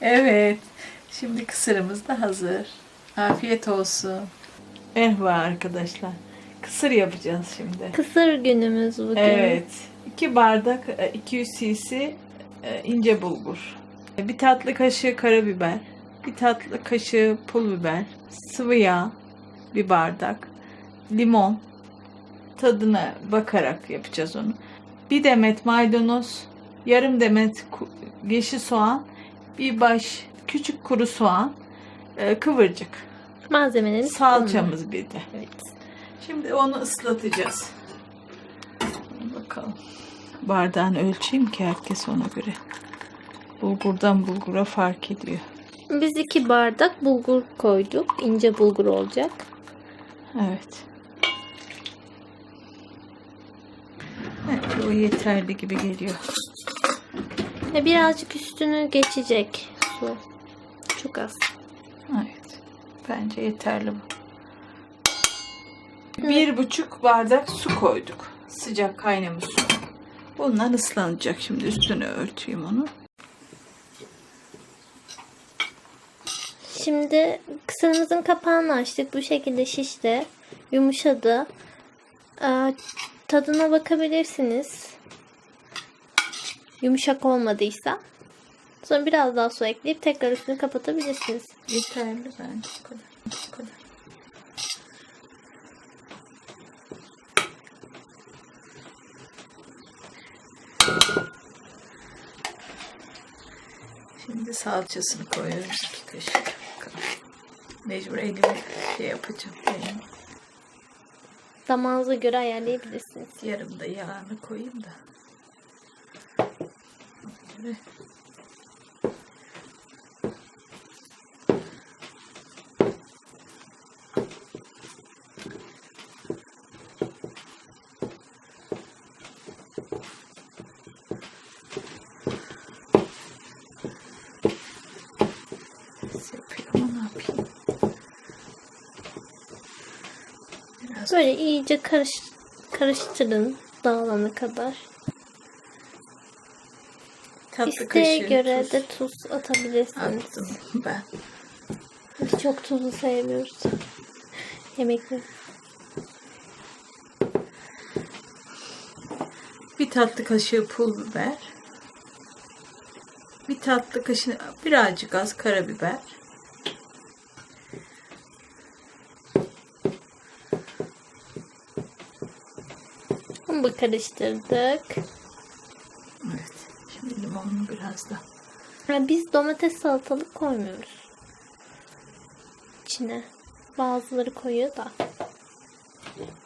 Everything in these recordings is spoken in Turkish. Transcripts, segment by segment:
Evet. Şimdi kısırımız da hazır. Afiyet olsun. Merhaba arkadaşlar. Kısır yapacağız şimdi. Kısır günümüz bugün. Evet. 2 bardak e, 200 cc e, ince bulgur. Bir tatlı kaşığı karabiber. Bir tatlı kaşığı pul biber. Sıvı yağ. Bir bardak. Limon. Tadına bakarak yapacağız onu. Bir demet maydanoz. Yarım demet yeşil soğan. Bir baş küçük kuru soğan. e, Kıvırcık. Malzemelerimiz Salçamız bir de. Evet. Şimdi onu ıslatacağız. Bakalım. Bardağını ölçeyim ki herkes ona göre. Bulgurdan bulgura fark ediyor. Biz iki bardak bulgur koyduk. İnce bulgur olacak. Evet. Bence o yeterli gibi geliyor. Ve birazcık üstünü geçecek su. Çok az. Evet. Bence yeterli bu. Bir buçuk bardak su koyduk. Sıcak kaynamış su. Bunlar ıslanacak. Şimdi üstünü örteyim onu. Şimdi kısırımızın kapağını açtık. Bu şekilde şişti. Yumuşadı. Ee, tadına bakabilirsiniz. Yumuşak olmadıysa. Sonra biraz daha su ekleyip tekrar üstünü kapatabilirsiniz. Yeterli bence bu kadar. Bu kadar. Şimdi salçasını koyuyoruz iki kaşık. Mecbur elimi şey yapacağım. Benim Damağınıza göre ayarlayabilirsiniz. yarım da yağını koyayım da. Biraz Böyle iyice karış, karıştırın dağılana kadar. Tatlı İsteğe kaşığı göre tuz de tuz atabilirsiniz. attım ben. Biz çok tuzlu sevmiyoruz. Yemekte. Bir tatlı kaşığı pul biber. Bir tatlı kaşığı birazcık az karabiber. Bunu karıştırdık. Limonunu biraz da. Ha, biz domates salatalık koymuyoruz. İçine. Bazıları koyuyor da.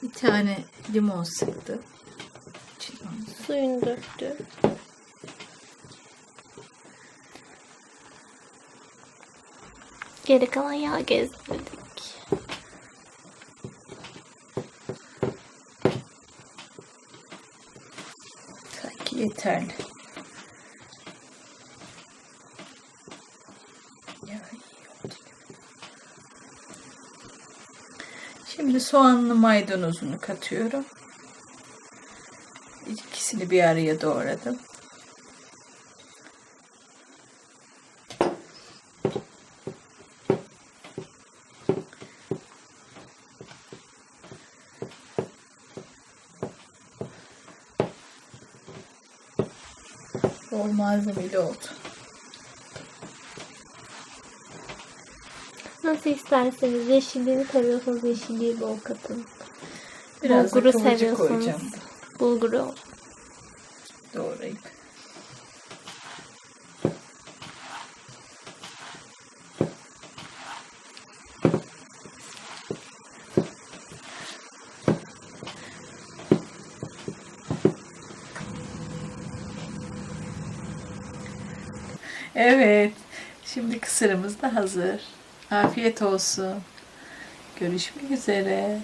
Bir tane limon sıktı. Onu. Suyunu döktü. Geri kalan yağ gezdirdik. Sanki yeterli. Ya, iyi oldu gibi. Şimdi soğanlı maydanozunu katıyorum. İkisini bir araya doğradım. Bol malzemeli oldu. Nasıl isterseniz yeşilliğini seviyorsanız yeşilliği bol katın. Biraz Bulguru da kıvırcık seviyorsanız koyacağım bulguru doğrayıp. Evet. Şimdi kısırımız da hazır. Afiyet olsun. Görüşmek üzere.